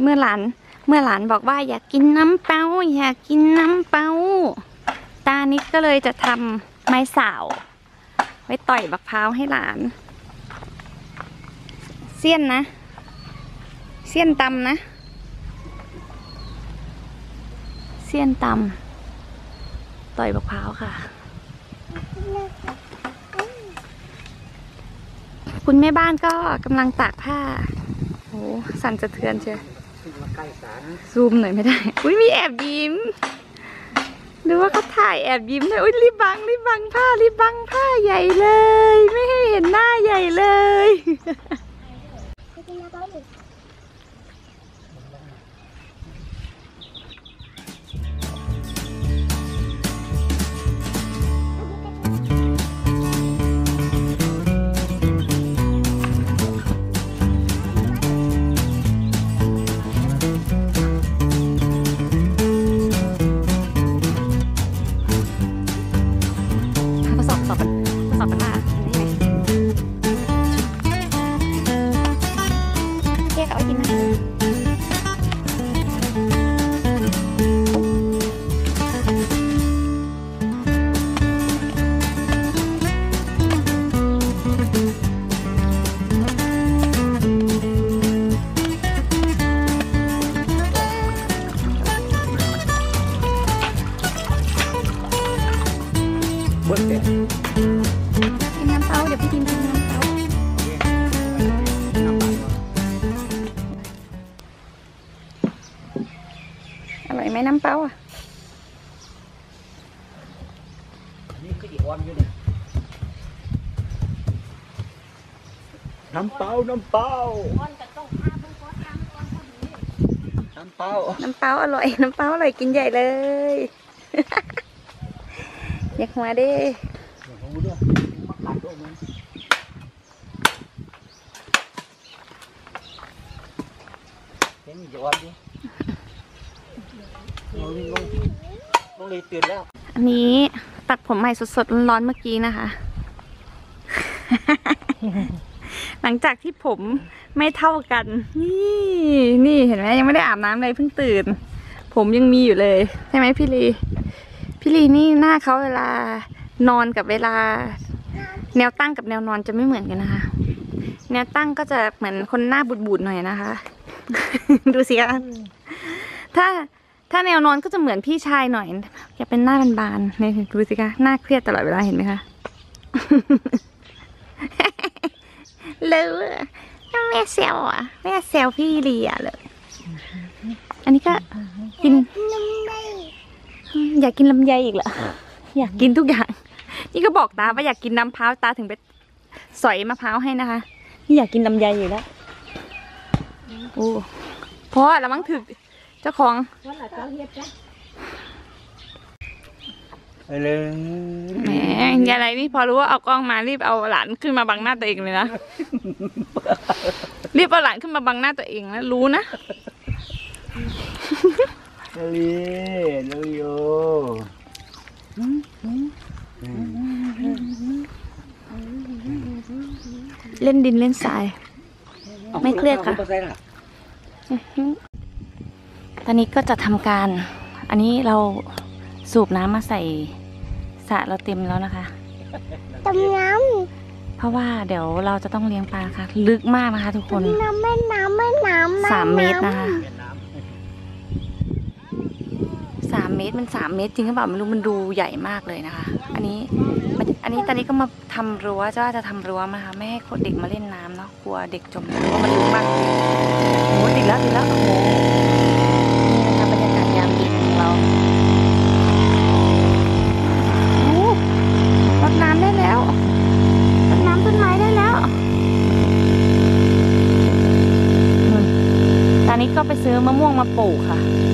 เมื่อหลานเมื่อหลานบอกว่าอยากกินน้ำเป้าอยากกินน้ำเป้า ตานิดก็เลยจะทำไม้สาว ไว้ต่อยบักพร้าวให้หลาน เสี้ยนนะ เสี้ยนตำนะ เสี้ยนตำต่อยบักพร้าวค่ะ คุณแม่บ้านก็กำลังตากผ้าโอ้สั่นสะเทือนเชียวซูมหน่อยไม่ได้ อุ้ยมีแอบยิ้มดูว่าเขาถ่ายแอบยิ้มเลยอุ้ยรีบบังรีบบังผ้ารีบบังผ้าใหญ่เลย ไม่ให้เห็นหน้าใหญ่เลย อบกันว่ากนนี้ไงเรียกเขาไว้กินนะ อร่อยไหมน้ำเต้าอะนี่คืออีกวันอยู่นี่น้ำเปล่าน้ำเปล่าน้ำเปล่าน้ำเต้าอร่อยน้ำเต้าอร่อยกินใหญ่เลยอ นเห็นอีกวันดิลงลงลงเลยตื่นแล้ว อันนี้ตัดผมใหม่สดๆร้อนๆเมื่อกี้นะคะ หลังจากที่ผมไม่เท่ากัน นี่นี่เห็นไหมยังไม่ได้อาบน้ำเลยเพิ่งตื่น ผมยังมีอยู่เลย ใช่ไหมพี่ลี พี่ลีนี่หน้าเขาเวลานอนกับเวลา แนวตั้งกับแนวนอนจะไม่เหมือนกันนะคะ แนวตั้งก็จะเหมือนคนหน้าบูดๆหน่อยนะคะ ดูสิคะถ้า ถ้าแนวนอนก็จะเหมือนพี่ชายหน่อยจะเป็นหน้าบานๆนี่ดูสิคะหน้าเครียดตลอดเวลาเห็นไหมคะเลยแม่เซลอะแม่เซลพี่ลีอะเลยอันนี้ก็กินอยากกินลำไยอีกเหรออยากกินทุกอย่าง นี่ก็บอกตาว่าอยากกินน้ำพร้าวตาถึงไปสอยมะพร้าวให้นะคะ นี่อยากกินลำไยอยู่แล้วโอ้เพราะแล้วมั้งถึกเจ้าของไปเลยแหมยายไรนี่พอรู้ว่าเอากล้องมารีบเอาหลานขึ้นมาบังหน้าตัวเองเลยนะ รีบเอาหลานขึ้นมาบังหน้าตัวเองนะรู้นะเลีเลีโยเล่นดินเล่นทราย ไม่เครียดค่ะอาไปใส่ล่ ตอนนี้ก็จะทำการ อันนี้เราสูบน้ำมาใส่สระเราเต็มแล้วนะคะต้มน้เพราะว่าเดี๋ยวเราจะต้องเลี้ยงปลาค่ะ ลึกมากนะคะ ทุกคนำน้ำแม่น้ำแม่น้ำแสามเมตรนะคะเวียดนามสามเมตรมันสามเมตรจริงหรือเปล่าไม่รู้มันดูใหญ่มากเลยนะคะ อันนี้มันอันนี้ตอนนี้ก็มาทำรั้วจะว่าจะทำรั้วมาค่ะไม่ให้คนเด็กมาเล่นน้ำเนาะกลัวเด็กจมน้ำเพราะมันลึกมากโอ้โหติดแล้วติดแล้วโอ้ มาปลูกค่ะ